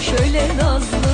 Şöyle nazlı